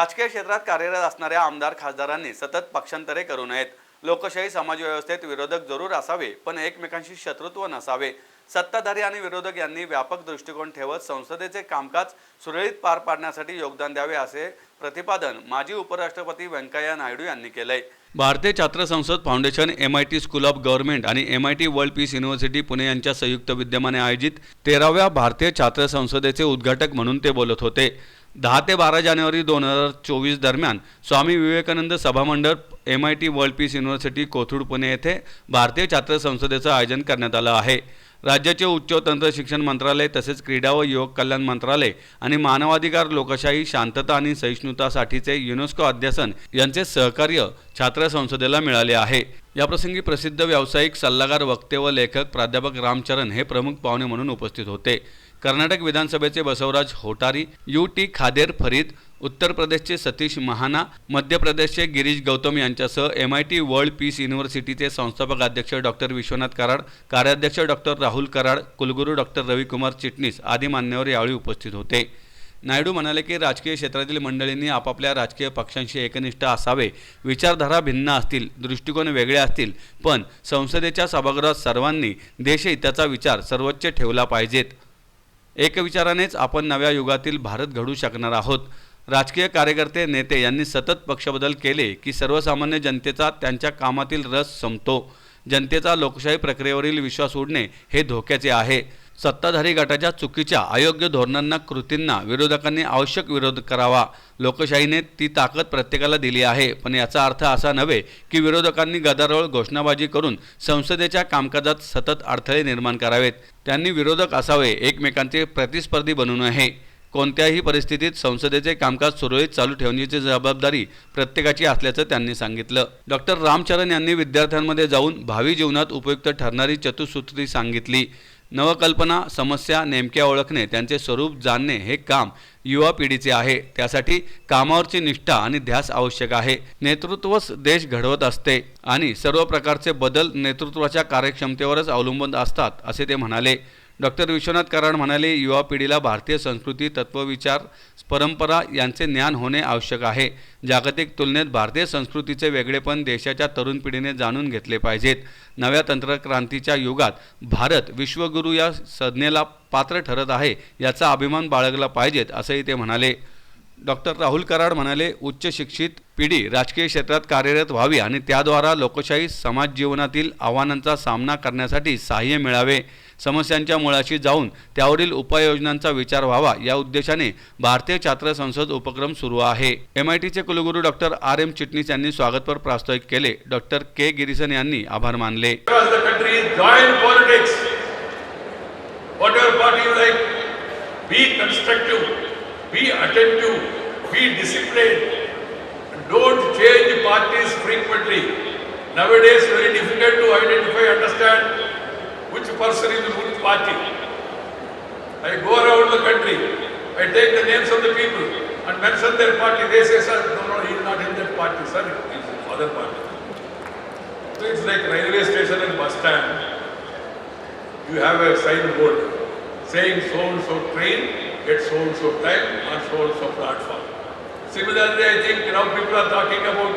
राजकीय क्षेत्रात कार्यरत असणाऱ्या आमदार खासदारांनी सतत पक्षांतरे करू नयेत. लोकशाही समाजव्यवस्थेत विरोधक जरूर असावे पण एकमेकांशी शत्रुत्व नसावे. सत्ताधारी आणि विरोधक यांनी व्यापक दृष्टिकोन ठेवत संसदेचे कामकाज सुरळीत पार पाडण्यासाठी योगदान द्यावे असे प्रतिपादन माजी उपराष्ट्रपती व्यंकय्या नायडू यांनी केलंय. Bharatiya Chhatra Sansad foundation M I T school of government आणि M I T world peace university Pune यांच्या संयुक्त विद्यमाने आयोजित तेराव्या भारतीय छात्र संसदेचे उद्घाटक म्हणून ते बोलत होते. दहा ते बारा जानेवारी दोन हजार चोवीस दरम्यान Swami Vivekananda सभामंडळ M I T world peace university Kothrud Pune येथे भारतीय छात्र संसदेचं आयोजन करण्यात आलं आहे. राज्याचे उच्च तंत्र शिक्षण मंत्रालय तसेच क्रीडा व युवक कल्याण मंत्रालय आणि मानवाधिकार लोकशाही शांतता आणि सहिष्णुतासाठीचे युनेस्को अध्यासन यांचे सहकार्य छात्र संसदेला मिळाले आहे. याप्रसंगी प्रसिद्ध व्यावसायिक सल्लागार वक्ते व लेखक प्राध्यापक रामचरण हे प्रमुख पाहुणे म्हणून उपस्थित होते. कर्नाटक विधानसभेचे बसवराज होटारी यू टी खादेर फरीद उत्तर प्रदेशचे सतीश महाना मध्य प्रदेशचे गिरीश गौतम यांच्यासह M I T world peace युनिव्हर्सिटीचे संस्थापक अध्यक्ष डॉक्टर विश्वनाथ कराड कार्याध्यक्ष डॉक्टर राहुल कराड कुलगुरू डॉक्टर रविकुमार चिटणीस आदी मान्यवर यावेळी उपस्थित होते. नायडू म्हणाले की राजकीय क्षेत्रातील मंडळींनी आपापल्या राजकीय पक्षांशी एकनिष्ठ असावे. विचारधारा भिन्न असतील दृष्टिकोन वेगळे असतील पण संसदेच्या सभागृहात सर्वांनी देशहिताचा विचार सर्वोच्च ठेवला पाहिजेत. एकविचारानेच आपण नव्या युगातील भारत घडू शकणार आहोत. राजकीय कार्यकर्ते नेते यांनी सतत पक्षबदल केले की सर्वसामान्य जनतेचा त्यांच्या कामातील रस संपतो. जनतेचा लोकशाही प्रक्रियेवरील विश्वास उडणे हे धोक्याचे आहे. सत्ताधारी गटाच्या चुकीच्या अयोग्य धोरणांना कृतींना विरोधकांनी आवश्यक विरोध करावा. लोकशाहीने ती ताकद प्रत्येकाला दिली आहे. पण याचा अर्थ असा नव्हे की विरोधकांनी गदारोळ घोषणाबाजी करून संसदेच्या कामकाजात सतत अडथळे निर्माण करावेत. त्यांनी विरोधक असावे एकमेकांचे प्रतिस्पर्धी बनू नये. कोणत्याही परिस्थितीत संसदेचे कामकाज सुरळीत चालू ठेवण्याची जबाबदारी प्रत्येकाची असल्याचं त्यांनी सांगितलं. डॉक्टर रामचरण यांनी विद्यार्थ्यांमध्ये जाऊन भावी जीवनात उपयुक्त ठरणारी चतुसूत्री सांगितली. नवकल्पना समस्या नेमक्या ओळखणे त्यांचे स्वरूप जाणणे हे काम युवा पिढीचे आहे. त्यासाठी कामावरची निष्ठा आणि ध्यास आवश्यक आहे. नेतृत्वच देश घडवत असते आणि सर्व प्रकारचे बदल नेतृत्वाच्या कार्यक्षमतेवरच अवलंबून असतात असे ते म्हणाले. डॉक्टर विश्वनाथ कराड म्हणाले युवा पिढीला भारतीय संस्कृती तत्वविचार परंपरा यांचे ज्ञान होणे आवश्यक आहे. जागतिक तुलनेत भारतीय संस्कृतीचे वेगळेपण देशाच्या तरुण पिढीने जाणून घेतले पाहिजेत. नव्या तंत्रक्रांतीच्या युगात भारत विश्वगुरू या संज्ञेला पात्र ठरत आहे याचा अभिमान बाळगला पाहिजेत असंही ते म्हणाले. डॉक्टर राहुल कराड म्हणाले उच्च शिक्षित पिढी राजकीय क्षेत्रात कार्यरत व्हावी आणि त्याद्वारा लोकशाही समाज जीवनातील आव्हानांचा सामना करण्यासाठी सहाय्य मिळावे. समस्यांच्या मुळाशी जाऊन त्यावरील उपाययोजनांचा विचार व्हावा या उद्देशाने भारतीय छात्र संसद उपक्रम सुरू आहे. एम आय टीचे कुलगुरू डॉक्टर आर एम चिटणीस यांनी स्वागतपर प्रास्ताविक केले. डॉक्टर के गिरीसन यांनी आभार मानले. Which person is in which party. I go around the country, I take the names of the people and mention their party. They say, sir, no, no, he is not in that party, sir, he is in other party. So it's like railway station and bus stand. You have a signboard saying so and so train at so and so time on so and so platform. Similarly, I think now people are talking about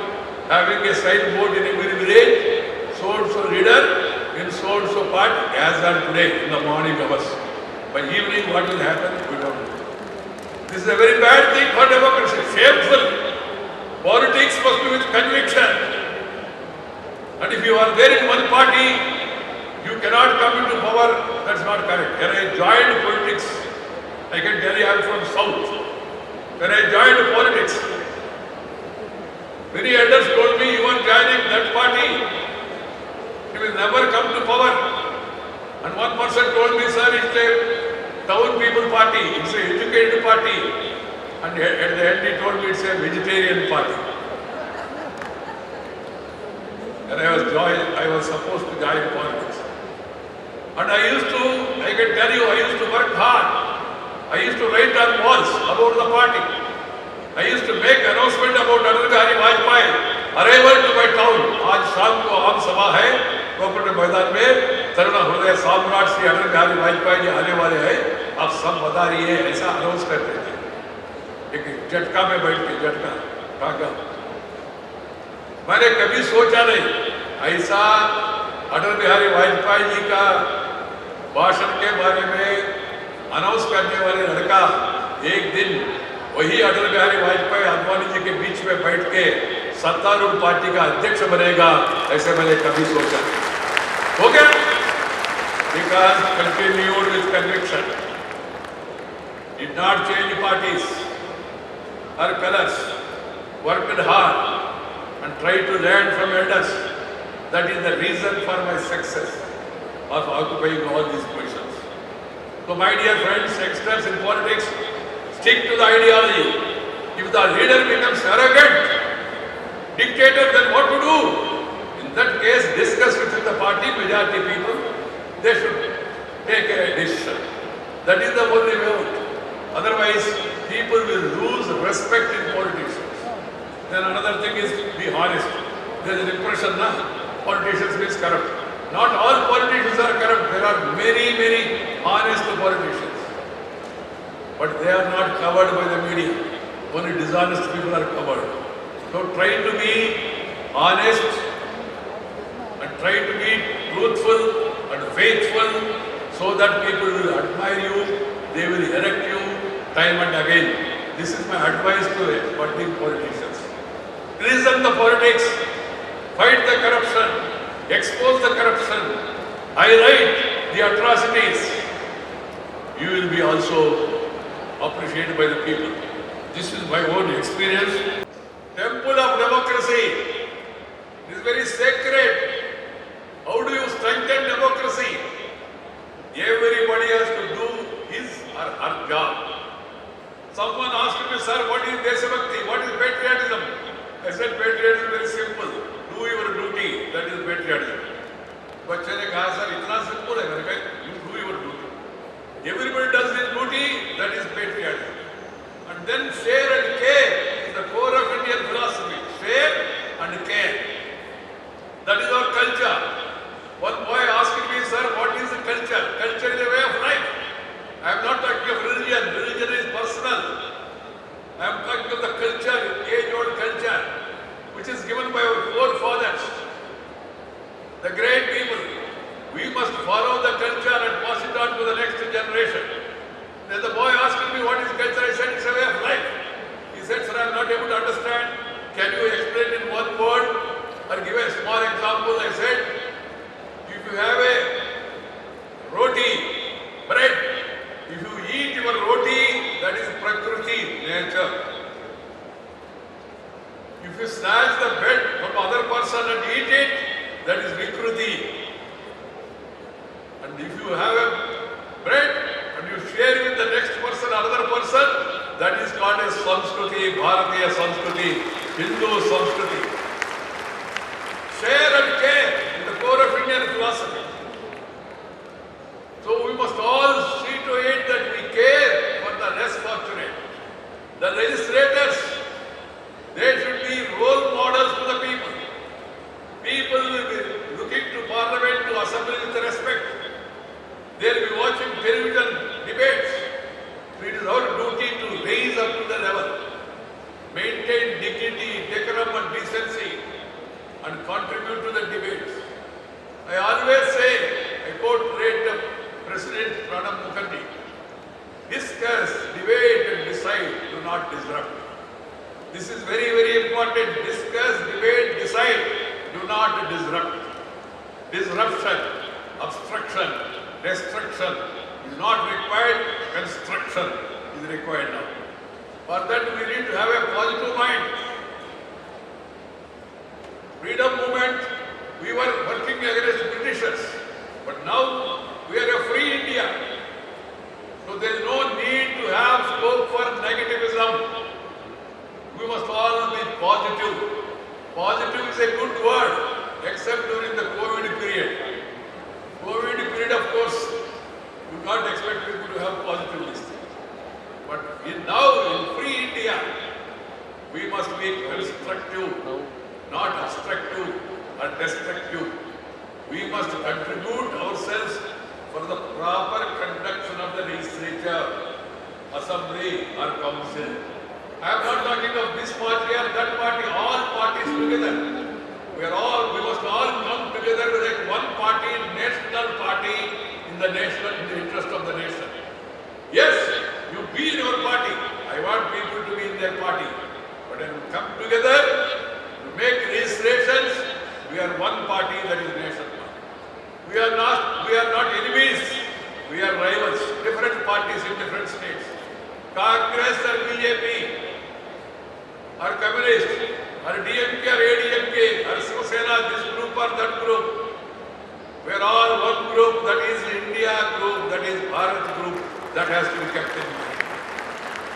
having a signboard in every village, so and so leader in so and so part as on today in the morning hours. By evening, what will happen? We don't know. This is a very bad thing for democracy, shameful. Politics must be with conviction. And if you are there in one party, you cannot come into power, that's not correct. When I joined politics, I can tell you I am from South. When I joined politics, many elders told me, you are joining that party, you will never come to power. And one person told me, sir, it's a town people party, it's a educated party. And at at the end he told me it's a vegetarian party. And I was join, I was supposed to join politics. And I used to, I can tell you, I used to work hard. I used to write on walls about the party. I used to make announcement about Atal Bihari Vajpayee arrival to my town. आज शाम को आम सभा है कोपट मैदान में तरुण हृदय सम्राट श्री अटल बिहारी वाजपेयी जी आने वाले हैं। आप सब बता रही है, ऐसा अनाउंस करते थे एक झटका में बैठ के, झटका ठाका मैंने कभी सोचा नहीं, ऐसा अटल बिहारी वाजपेयी जी का भाषण के बारे में अनाउंस करने वाले लड़का एक दिन वही अटल बिहारी वाजपेयी अडवाणी जी के बीच में बैठ के सत्तारूढ़ पार्टी का अध्यक्ष बनेगा, ऐसे मैंने कभी सोचा Okay? Vikas continued with conviction. Did not change parties Our colors. Worked hard and tried to learn from elders. That is the reason for my success of occupying all these positions. So my dear friends, experts in politics, stick to the ideology. If the leader becomes arrogant, dictator, then what to do? That case, discuss with the party, majority people, they should take a decision. That is the only way out. Otherwise, people will lose respect in politics. Then another thing is be honest. There is an impression now politicians means corrupt. Not all politicians are corrupt. There are many, many honest politicians. But they are not covered by the media. Only dishonest people are covered. So try to be honest try to be truthful and faithful so that people will admire you, they will elect you time and again. This is my advice to budding politicians. Listen the politics, fight the corruption, expose the corruption, highlight the atrocities. You will be also appreciated by the people. This is my own experience. Temple of democracy is very sacred. How do you strengthen democracy? Everybody has to do his or her job. Someone asked me, sir, what is Deshabhakti? What is patriotism? I said, patriotism is very simple. Do your duty. That is patriotism. बच्चे ने कहा sir इतना simple है मैंने कहा you do your duty. Everybody does his duty. That is patriotism. And then share and care is the core of Indian philosophy. Share and care. That is our culture. culture? Culture is a way of life. I am not talking of religion. Religion is personal. I am talking of the culture, age-old culture, which is given by our forefathers, the great people. We must follow the culture and pass it on to the next generation. Then the boy asked me, what is culture? I said, it's a way of life. He said, sir, I am not able to understand. Can you explain in one word or give a small example? I said, if you have a roti, bread, if you eat your roti, that is prakriti, nature. If you snatch the bread from other person and eat it, that is vikruti. And if you have a bread and you share it with the next person, another person, that is called as Sanskruti, Bharatiya Sanskruti, Hindu Sanskruti. Share and care is the core of Indian philosophy. So we must all see to it that we care for the less fortunate. The legislators, they should be role models to the people. People will be looking to parliament, to assembly with respect. They will be watching television debates. So it is our duty to raise up to the level, maintain dignity, and contribute to the debates. I always say, I quote great President Pranab Mukherjee, discuss, debate and decide, do not disrupt. This is very, very important. Discuss, debate, decide, do not disrupt. Disruption, obstruction, destruction is not required, construction is required now. For that we need to have a positive mind. Freedom movement, we were working against Britishers, but now we are a free India. So there is no need to have scope for negativism. We must all be positive. Positive is a good word, except during the COVID period. COVID period, of course, you can't expect people to have positive listing. But in now, in free India, we must be constructive, not obstructive or destructive. We must contribute ourselves for the proper conduction of the legislature, assembly or council. I am not talking of this party or that party, all parties together. We are rivals, different parties in different states. Congress or BJP, or communist, or DMK or ADMK, or Shiv Sena, this group or that group. We are all one group, that is India group, that is Bharat group, that has to be kept in mind.